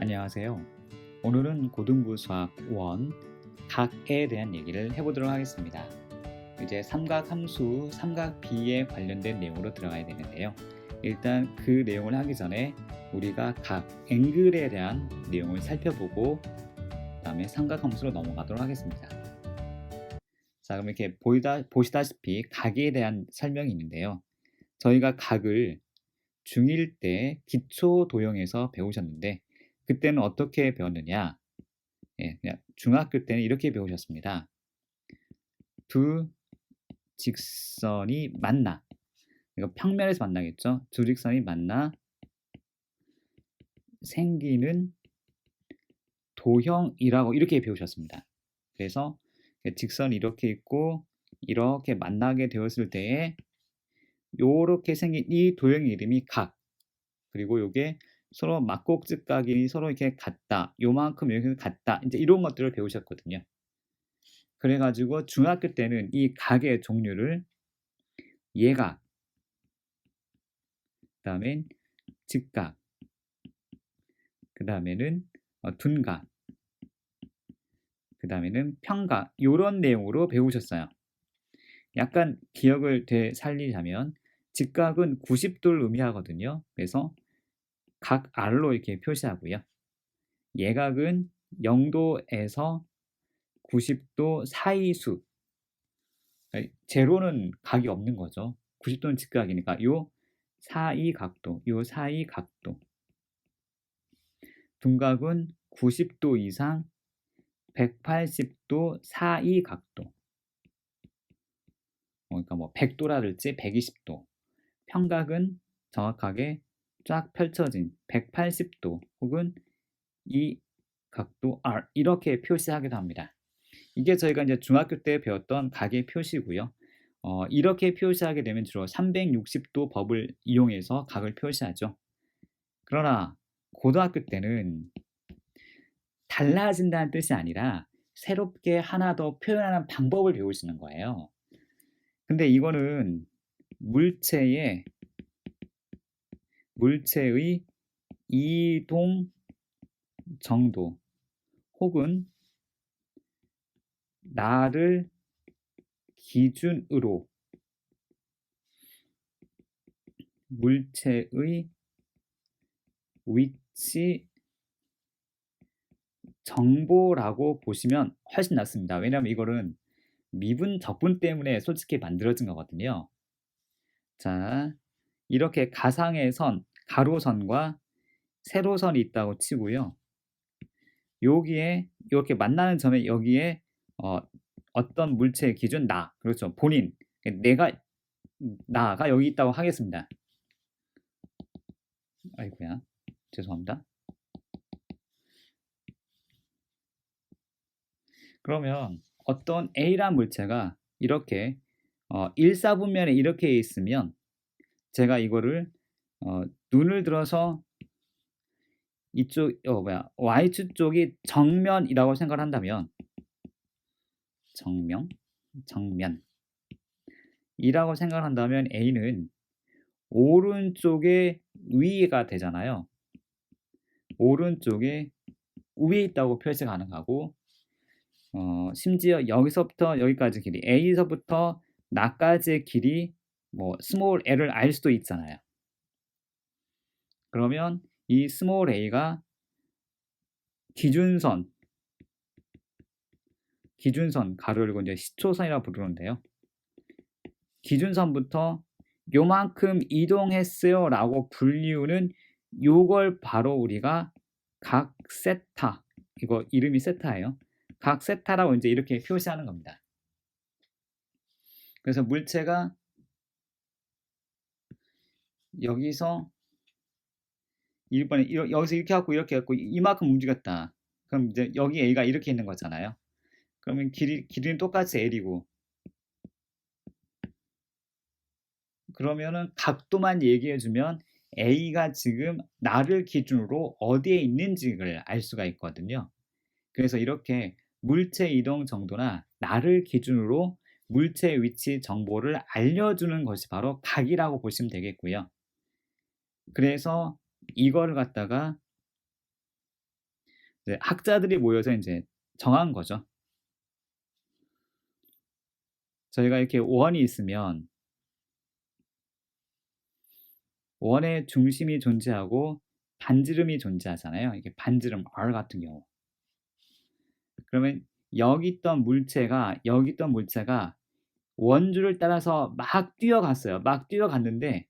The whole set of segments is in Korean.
안녕하세요. 오늘은 고등부 수학 1 각에 대한 얘기를 해보도록 하겠습니다. 이제 삼각 함수, 삼각 비에 관련된 내용으로 들어가야 되는데요. 일단 그 내용을 하기 전에 우리가 각 앵글에 대한 내용을 살펴보고 그 다음에 삼각 함수로 넘어가도록 하겠습니다. 자, 그럼 이렇게 보이다, 보시다시피 각에 대한 설명이 있는데요. 저희가 각을 중1 때 기초 도형에서 배우셨는데 그때는 어떻게 배웠느냐? 예, 중학교 때는 이렇게 배우셨습니다. 두 직선이 만나. 이거 평면에서 만나겠죠? 두 직선이 만나 생기는 도형이라고 이렇게 배우셨습니다. 그래서 직선이 이렇게 있고 이렇게 만나게 되었을 때에 요렇게 생긴 이 도형의 이름이 각. 그리고 요게 서로 막곡직각이 서로 이렇게 같다. 요만큼 이렇게 같다. 이제 이런 것들을 배우셨거든요. 그래가지고 중학교 때는 이 각의 종류를 예각, 그 다음엔 직각, 그 다음에는 어, 둔각, 그 다음에는 평각 이런 내용으로 배우셨어요. 약간 기억을 되살리자면 직각은 90도를 의미하거든요. 그래서 각 R로 이렇게 표시하고요. 예각은 0도에서 90도 사이 수. 제로는 각이 없는 거죠. 90도는 직각이니까 요 사이 각도, 요 사이 각도. 둔각은 90도 이상 180도 사이 각도. 그러니까 뭐 100도라든지 120도. 평각은 정확하게 쫙 펼쳐진 180도 혹은 이 각도 R 이렇게 표시하기도 합니다. 이게 저희가 이제 중학교 때 배웠던 각의 표시고요. 어, 이렇게 표시하게 되면 주로 360도 법을 이용해서 각을 표시하죠. 그러나 고등학교 때는 달라진다는 뜻이 아니라 새롭게 하나 더 표현하는 방법을 배우시는 거예요. 근데 이거는 물체의 물체의 이동 정도 혹은 나를 기준으로 물체의 위치 정보라고 보시면 훨씬 낫습니다. 왜냐하면 이거는 미분 적분 때문에 솔직히 만들어진 거거든요. 자, 이렇게 가상의 선, 가로선과 세로선이 있다고 치고요. 여기에 이렇게 만나는 점에 여기에 어, 어떤 물체의 기준 나 그렇죠 본인 내가 나가 여기 있다고 하겠습니다. 아이고야 죄송합니다. 그러면 어떤 A란 물체가 이렇게 어, 1사분면에 이렇게 있으면 제가 이거를 어, 눈을 들어서 이쪽 어 뭐야 y축 쪽이 정면이라고 생각을 한다면 정면 정면 이라고 생각을 한다면 a는 오른쪽에 위가 되잖아요. 오른쪽에 위에 있다고 표시 가능하고 어, 심지어 여기서부터 여기까지 길이 a서부터 나까지의 길이 뭐 스몰 l을 알 수도 있잖아요. 그러면 이 스몰 a가 기준선 기준선 가로 열고 이제 시초선이라고 부르는데요. 기준선부터 요만큼 이동했어요 라고 불리우는 요걸 바로 우리가 각 세타 이거 이름이 세타예요. 각 세타라고 이제 이렇게 표시하는 겁니다. 그래서 물체가 여기서 이번에 여기서 이렇게 갖고 이렇게 갖고 이만큼 움직였다. 그럼 이제 여기 A가 이렇게 있는 거잖아요. 그러면 길이, 길이는 똑같이 L이고 그러면은 각도만 얘기해 주면 A가 지금 나를 기준으로 어디에 있는지를 알 수가 있거든요. 그래서 이렇게 물체 이동 정도나 나를 기준으로 물체 위치 정보를 알려주는 것이 바로 각이라고 보시면 되겠고요. 그래서 이거를 갖다가 학자들이 모여서 이제 정한 거죠. 저희가 이렇게 원이 있으면 원의 중심이 존재하고 반지름이 존재하잖아요. 이게 반지름 R 같은 경우. 그러면 여기 있던 물체가 여기 있던 물체가 원주를 따라서 막 뛰어갔어요. 막 뛰어갔는데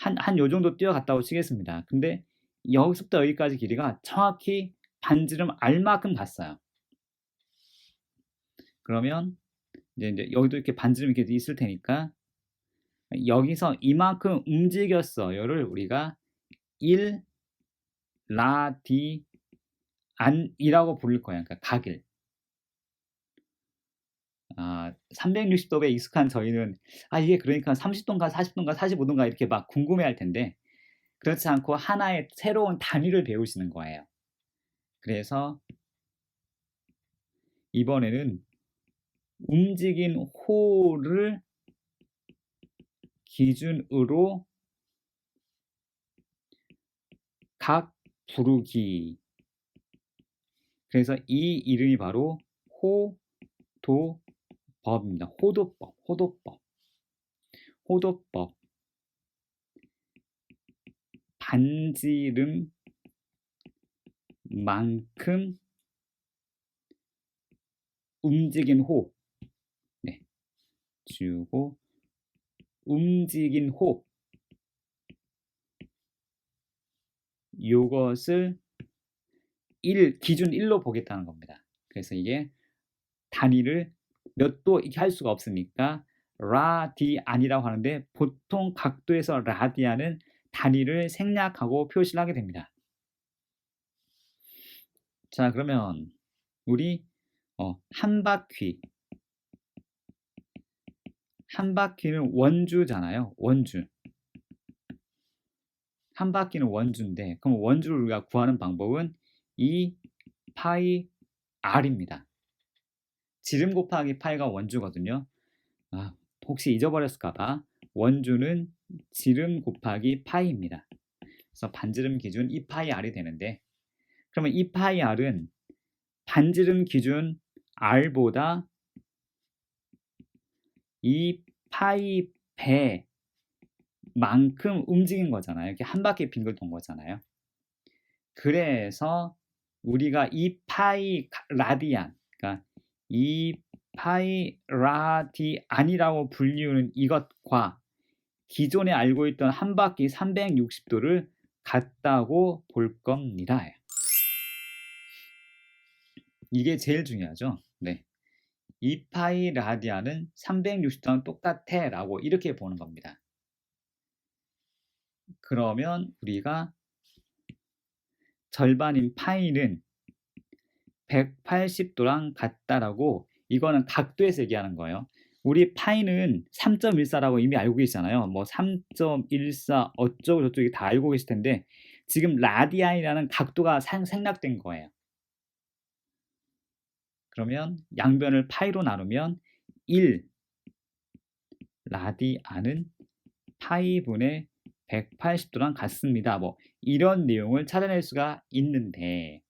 한 한 요 정도 뛰어갔다고 치겠습니다. 근데 여기서부터 여기까지 길이가 정확히 반지름 R만큼 갔어요. 그러면 이제, 이제 여기도 이렇게 반지름 이렇게 있을 테니까 여기서 이만큼 움직였어요를 우리가 1 라디 안이라고 부를 거예요. 그러니까 각일. 아, 360도에 익숙한 저희는 아 이게 그러니까 30도인가 40도인가 45도인가 이렇게 막 궁금해할 텐데 그렇지 않고 하나의 새로운 단위를 배우시는 거예요. 그래서 이번에는 움직인 호를 기준으로 각 부르기. 그래서 이 이름이 바로 호 도 법입니다. 호도법, 호도법. 호도법. 반지름 만큼 움직인 호. 네. 주고 움직인 호. 요것을 1, 기준 1로 보겠다는 겁니다. 그래서 이게 단위를 몇 도 이렇게 할 수가 없으니까 라디안이라고 하는데 보통 각도에서 라디안은 단위를 생략하고 표시를 하게 됩니다. 자 그러면 우리 어, 한 바퀴 한 바퀴는 원주잖아요. 원주. 한 바퀴는 원주인데 그럼 원주를 우리가 구하는 방법은 2 파이 r입니다. 지름 곱하기 파이가 원주거든요. 아, 혹시 잊어버렸을까봐 원주는 지름 곱하기 파이입니다. 그래서 반지름 기준 2 파이 r이 되는데 그러면 2 파이 r은 반지름 기준 r보다 2 파이 배 만큼 움직인 거잖아요. 이렇게 한 바퀴 빙글 돈 거잖아요. 그래서 우리가 이 파이 라디안, 그러니까 이 파이 라디안이라고 불리우는 이것과 기존에 알고 있던 한 바퀴 360도를 같다고 볼 겁니다. 이게 제일 중요하죠. 네. 이 파이 라디안은 360도랑 똑같아 라고 이렇게 보는 겁니다. 그러면 우리가 절반인 파이는 180도랑 같다라고 이거는 각도에서 얘기하는 거예요. 우리 파이는 3.14라고 이미 알고 계시잖아요. 뭐 3.14 어쩌고 저쩌고 다 알고 계실 텐데 지금 라디안이라는 각도가 생략된 거예요. 그러면 양변을 파이로 나누면 1 라디안은 파이분의 180도랑 같습니다. 뭐 이런 내용을 찾아낼 수가 있는데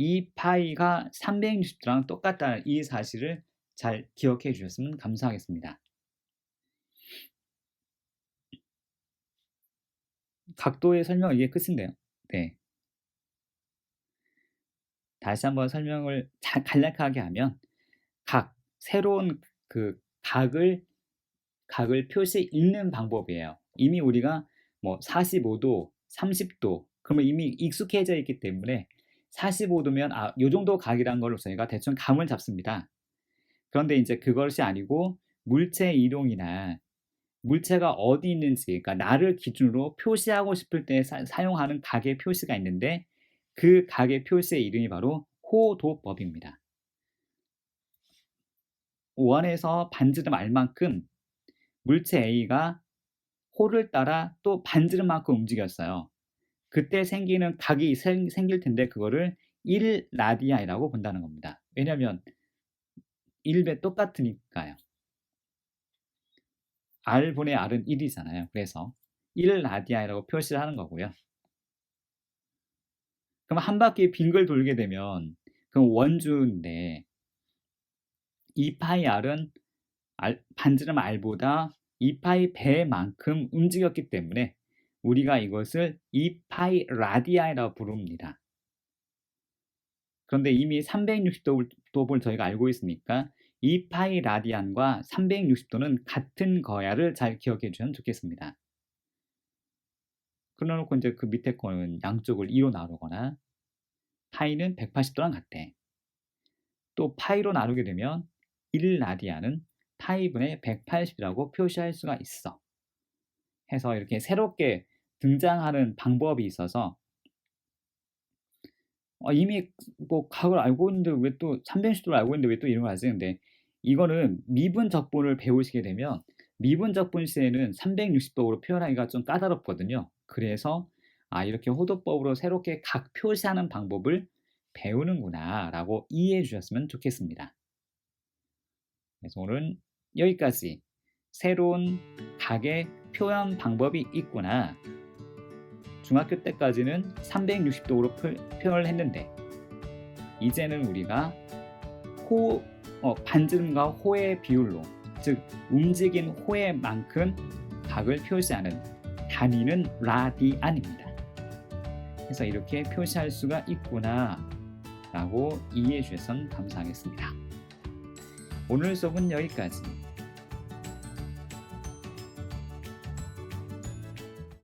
이 파이가 360도랑 똑같다는 이 사실을 잘 기억해 주셨으면 감사하겠습니다. 각도의 설명은 이게 끝인데요. 네. 다시 한번 설명을 간략하게 하면 각 새로운 그 각을 각을 표시 읽는 방법이에요. 이미 우리가 뭐 45도, 30도 그러면 이미 익숙해져 있기 때문에 45도면 아, 요 정도 각이란 걸로 저희가 대충 감을 잡습니다. 그런데 이제 그것이 아니고 물체 이동이나 물체가 어디 있는지, 그러니까 나를 기준으로 표시하고 싶을 때 사, 용하는 각의 표시가 있는데 그 각의 표시의 이름이 바로 호도법입니다. 원에서 반지름 알만큼 물체 A가 호를 따라 또 반지름만큼 움직였어요. 그때 생기는 각이 생, 길 텐데 그거를 1라디아이라고 본다는 겁니다. 왜냐하면 1배 똑같으니까요. R분의 R은 1이잖아요. 그래서 1라디아이라고 표시를 하는 거고요. 그럼 한 바퀴 빙글 돌게 되면 그 원주인데 2파이 r은 반지름 r보다 2파이 배만큼 움직였기 때문에 우리가 이것을 2파이 라디아이라고 부릅니다. 그런데 이미 360도를 저희가 알고 있으니까 2파이 라디안과 360도는 같은 거야를 잘 기억해 주시면 좋겠습니다. 그러놓고 이제 그 밑에 거는 양쪽을 2로 나누거나 파이는 180도랑 같대. 또 파이로 나누게 되면 1라디안은 파이분의 180이라고 표시할 수가 있어. 해서 이렇게 새롭게 등장하는 방법이 있어서 어, 이미 뭐 각을 알고 있는데 왜 또 360도를 알고 있는데 왜 또 이런 걸 아시는데 이거는 미분 적분을 배우시게 되면 미분 적분 시에는 360도로 표현하기가 좀 까다롭거든요. 그래서 아 이렇게 호도법으로 새롭게 각 표시하는 방법을 배우는구나 라고 이해해 주셨으면 좋겠습니다. 그래서 오늘은 여기까지 새로운 각의 표현 방법이 있구나 중학교 때까지는 360도로 표현을 했는데 이제는 우리가 호, 어, 반지름과 호의 비율로 즉 움직인 호의 만큼 각을 표시하는 단위는 라디안입니다. 그래서 이렇게 표시할 수가 있구나 라고 이해해 주셔서 감사하겠습니다. 오늘 수업은 여기까지.